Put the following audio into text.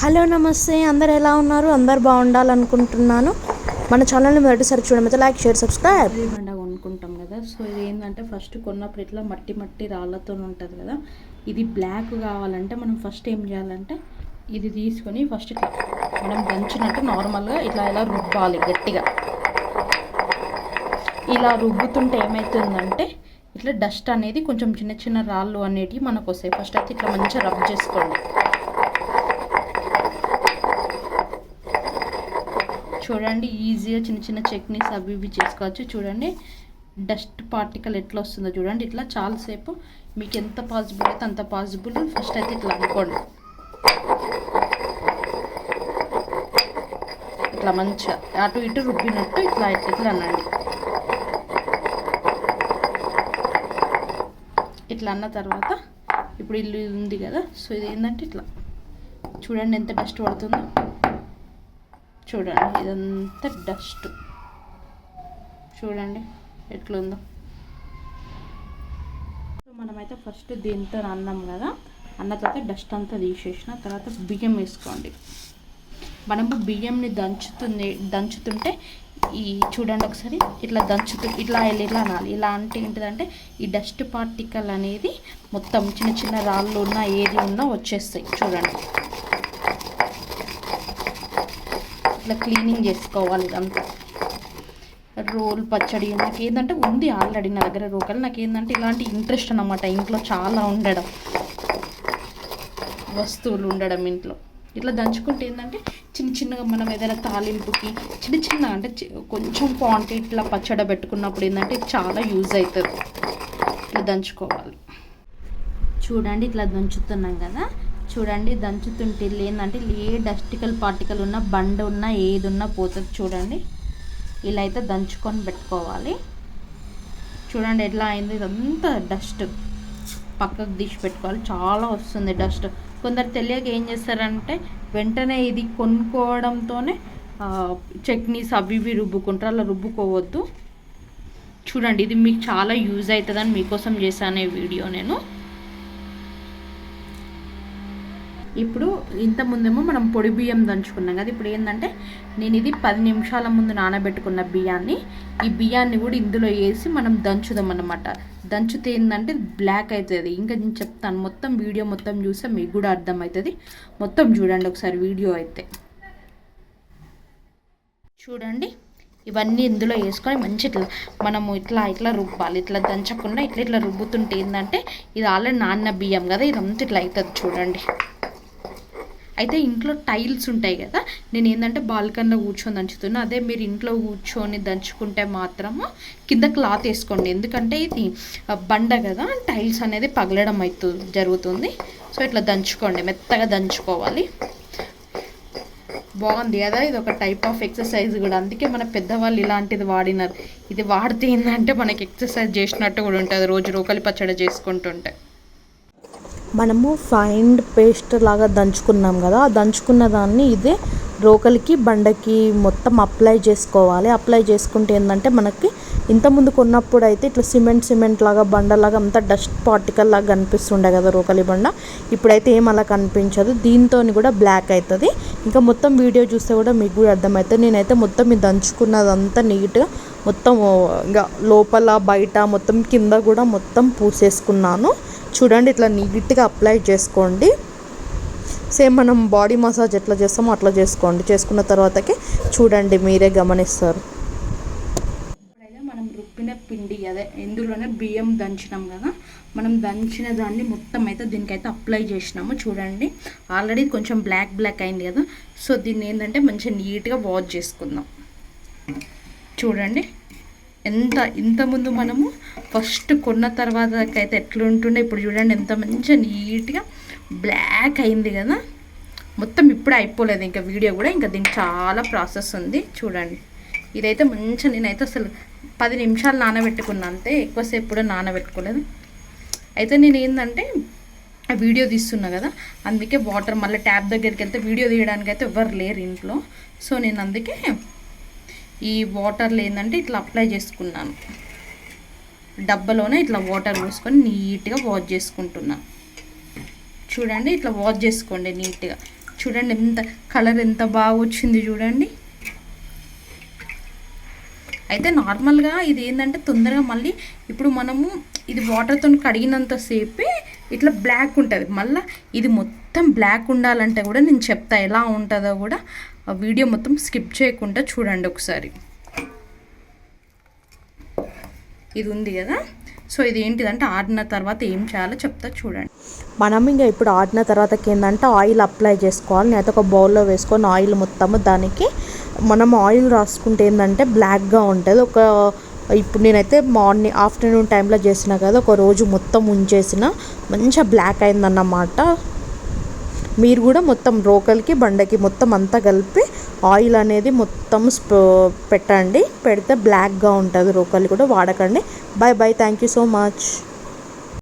Hello నమస్తే అందరు ఎలా ఉన్నారు? అందరు బాగుండాలనుకుంటున్నాను. మన ఛానల్ని మొదటిసారి చూడమైతే లైక్ షేర్ సబ్స్క్రైబ్. అనుకుంటాం కదా. సో ఇది ఏంటంటే ఫస్ట్ కొన్నప్పుడు ఇట్లా మట్టి మట్టి రాళ్ళతో ఉంటుంది కదా. ఇది బ్లాక్ కావాలంటే మనం ఫస్ట్ ఏం చేయాలంటే ఇది తీసుకొని ఫస్ట్ ఇట్లా మనం దంచినట్టు నార్మల్గా ఇట్లా ఇలా రుబ్బాలి గట్టిగా. ఇలా రుబ్బుతుంటే ఏమవుతుందంటే ఇట్లా డస్ట్ అనేది కొంచెం చిన్న చిన్న రాళ్ళు అనేటివి మనకు వస్తాయి ఫస్ట్ అయితే ఇట్లా మంచిగా రబ్ చేసుకోండి. చూడండి ఈజీగా చిన్న చిన్న చట్నీస్ అవి ఇవి చేసుకోవచ్చు. చూడండి డస్ట్ పార్టికల్ ఎట్లా వస్తుందో చూడండి. ఇట్లా చాలాసేపు మీకు ఎంత పాసిబుల్ అయితే అంత పాసిబుల్ ఫస్ట్ అయితే ఇట్లా అనుకోండి. ఇట్లా మంచిగా అటు ఇటు రుబ్బినట్టు ఇట్లా ఇట్లా ఇట్లా అనండి. ఇట్లా అన్న తర్వాత ఇప్పుడు ఇల్లు ఉంది కదా సో ఇది ఏంటంటే ఇట్లా. చూడండి ఎంత డస్ట్ పడుతుందో. చూడండి ఇదంతా డస్ట్. చూడండి ఎట్లుందో. సో మనమైతే ఫస్ట్ దీంతో అన్నాం కదా అన్న తర్వాత డస్ట్ అంతా తీసేసిన తర్వాత బియ్యం వేసుకోండి. మనము బియ్యంని దంచుతుంది దంచుతుంటే ఈ చూడండి ఒకసారి ఇట్లా దంచుతూ ఇట్లా ఇలా అనాలి. ఇలా అంటే ఏంటిదంటే ఈ డస్ట్ పార్టికల్ అనేది మొత్తం చిన్న చిన్న రాళ్ళు ఉన్నా ఏది ఉన్నా వచ్చేస్తాయి. చూడండి. ఇట్లా క్లీనింగ్ చేసుకోవాలి ఇదంతా. రోల్ పచ్చడి నాకు ఏంటంటే ఉంది ఆల్రెడీ నా దగ్గర రోకలు. నాకు ఏంటంటే ఇలాంటి ఇంట్రెస్ట్ అనమాట ఇంట్లో చాలా ఉండడం. వస్తువులు ఉండడం ఇంట్లో. ఇట్లా దంచుకుంటే ఏంటంటే చిన్న చిన్నగా మనం ఏదైనా తాలింపుకి చిన్న చిన్న అంటే కొంచెం క్వాంటిటీ ఇట్లా పచ్చడి పెట్టుకున్నప్పుడు ఏంటంటే చాలా యూజ్ అవుతుంది. ఇట్లా దంచుకోవాలి. చూడండి ఇట్లా దంచుతున్నాం కదా. చూడండి దంచుతుంటే లేదంటే ఏంటంటే ఏ డస్టికల్ పార్టికల్ ఉన్నా బండ ఉన్నా ఏది ఉన్నా పోతుంది చూడండి. ఇలా అయితే దంచుకొని పెట్టుకోవాలి. చూడండి ఎట్లా అయింది ఇదంతా డస్ట్. పక్కకు తీసి పెట్టుకోవాలి. చాలా వస్తుంది డస్ట్. కొందరు తెలియక ఏం చేస్తారంటే వెంటనే ఇది కొనుక్కోవడంతోనే చట్నీస్ అవి ఇవి రుబ్బుకుంటారు. అలా రుబ్బుకోవద్దు. చూడండి ఇది మీకు చాలా యూజ్ అవుతుందని మీకోసం చేశాను ఈ వీడియో నేను. ఇప్పుడు ఇంత ముందేమో మనం పొడి బియ్యం దంచుకున్నాం కదా. ఇప్పుడు ఏంటంటే నేను ఇది పది నిమిషాల ముందు నానబెట్టుకున్న బియ్యాన్ని ఈ బియ్యాన్ని కూడా ఇందులో వేసి మనం దంచుదాం అన్నమాట. దంచితే ఏంటంటే బ్లాక్ అవుతుంది ఇంకా నేను చెప్తాను మొత్తం వీడియో మొత్తం చూస్తే మీకు కూడా అర్థమవుతుంది. మొత్తం చూడండి ఒకసారి వీడియో అయితే. చూడండి ఇవన్నీ ఇందులో వేసుకొని మంచి ఇట్లా మనము ఇట్లా ఇట్లా రుబ్బాలి. ఇట్లా దంచకుండా ఇట్లా ఇట్లా రుబ్బుతుంటే ఏంటంటే ఇది ఆల్రెడీ నాన్న బియ్యం కదా ఇదంతా ఇట్లా అవుతుంది చూడండి. అయితే ఇంట్లో టైల్స్ ఉంటాయి కదా నేను ఏంటంటే బాల్కన్లో కూర్చొని దంచుతున్నా. అదే మీరు ఇంట్లో కూర్చొని దంచుకుంటే మాత్రము కింద క్లాత్ వేసుకోండి. ఎందుకంటే ఇది బండ కదా టైల్స్ అనేది పగలడం అవుతు జరుగుతుంది. సో ఇట్లా దంచుకోండి. మెత్తగా దంచుకోవాలి. బాగుంది కదా ఇది ఒక టైప్ ఆఫ్ ఎక్సర్సైజ్ కూడా. అందుకే మన పెద్దవాళ్ళు ఇలాంటిది వాడినారు. ఇది వాడితే ఏంటంటే మనకి ఎక్సర్సైజ్ చేసినట్టు కూడా ఉంటుంది. రోజు రోకలి పచ్చడి చేసుకుంటుంటే. మనము ఫైండ్ పేస్ట్ లాగా దంచుకున్నాం కదా దంచుకున్న దాన్ని ఇదే రోకలికి బండకి మొత్తం అప్లై చేసుకోవాలి. అప్లై చేసుకుంటే ఏంటంటే మనకి ఇంతకుముందు కొన్నప్పుడు అయితే ఇట్లా సిమెంట్ సిమెంట్ లాగా బండలాగా అంతా డస్ట్ పార్టికల్ లాగా కనిపిస్తుండే కదా రోకలి బండ. ఇప్పుడైతే ఏం అలా కనిపించదు. దీంతో కూడా బ్లాక్ అవుతుంది ఇంకా మొత్తం వీడియో చూస్తే కూడా మీకు కూడా అర్థమవుతుంది. నేనైతే మొత్తం ఇది దంచుకున్నదంతా నీట్గా మొత్తం ఇంకా లోపల బయట మొత్తం కింద కూడా మొత్తం పూసేసుకున్నాను. చూడండి ఇట్లా నీట్గా అప్లై చేసుకోండి. సేమ్ మనం బాడీ మసాజ్ ఎట్లా చేస్తామో అట్లా చేసుకోండి. చేసుకున్న తర్వాతకి చూడండి మీరే గమనిస్తారు. మనం రుబ్బిన పిండి అదే ఇందులోనే బియ్యం దంచినాం కదా మనం దంచిన దాన్ని మొత్తం అయితే దీనికైతే అప్లై చేసినాము చూడండి. ఆల్రెడీ కొంచెం బ్లాక్ బ్లాక్ అయింది కదా సో దీన్ని ఏంటంటే మంచిగా నీట్గా వాష్ చేసుకుందాం. చూడండి. ఎంత ఇంతకుముందు మనము ఫస్ట్ కొన్న తర్వాత అయితే ఎట్లుంటుండే ఇప్పుడు చూడండి ఎంత మంచిగా నీట్గా బ్లాక్ అయింది కదా. మొత్తం ఇప్పుడే అయిపోలేదు ఇంకా వీడియో కూడా ఇంకా దీనికి చాలా ప్రాసెస్ ఉంది చూడండి. ఇదైతే మంచిగా నేనైతే అసలు పది నిమిషాలు నానబెట్టుకున్నా అంతే ఎక్కువసేపు కూడా నానబెట్టుకోలేదు. అయితే నేను ఏంటంటే వీడియో తీస్తున్నా కదా అందుకే వాటర్ మళ్ళీ ట్యాప్ దగ్గరికి వెళ్తే వీడియో తీయడానికి అయితే ఎవరు లేరు ఇంట్లో. సో నేను అందుకే ఈ వాటర్లో ఏంటంటే ఇట్లా అప్లై చేసుకున్నాను. డబ్బాలోనే ఇట్లా వాటర్ పోసుకొని నీట్గా వాష్ చేసుకుంటున్నాను చూడండి ఇట్లా వాష్ చేసుకోండి నీట్గా చూడండి ఎంత కలర్ ఎంత బాగా వచ్చింది చూడండి. అయితే నార్మల్గా ఇది ఏంటంటే తొందరగా మళ్ళీ ఇప్పుడు మనము ఇది వాటర్తో కడిగినంతసేపే ఇట్లా బ్లాక్ ఉంటుంది. మళ్ళీ ఇది మొత్తం బ్లాక్ ఉండాలంటే కూడా నేను చెప్తా ఎలా ఉంటుందో కూడా వీడియో మొత్తం స్కిప్ చేయకుండా చూడండి ఒకసారి. ఇది ఉంది కదా? సో ఇది ఏంటిదంటే ఆడిన తర్వాత ఏం చేయాలో చెప్తా చూడండి. మనం ఇంకా ఇప్పుడు ఆడిన తర్వాత ఏంటంటే ఆయిల్ అప్లై చేసుకోవాలి. నేనైతే ఒక బౌల్లో వేసుకొని ఆయిల్ మొత్తము దానికి మనం ఆయిల్ రాసుకుంటే ఏంటంటే బ్లాక్గా ఉంటుంది. ఒక ఇప్పుడు నేనైతే మార్నింగ్ ఆఫ్టర్నూన్ టైంలో చేసిన కదా ఒక రోజు మొత్తం ఉంచేసిన మంచిగా బ్లాక్ అయిందన్నమాట. మీరు కూడా మొత్తం రోకల్కి బండకి మొత్తం అంతా కలిపి ఆయిల్ అనేది మొత్తం పెట్టండి. పెడితే బ్లాక్గా ఉంటుంది రోకలి కూడా వాడకండి. Bye bye thank you so much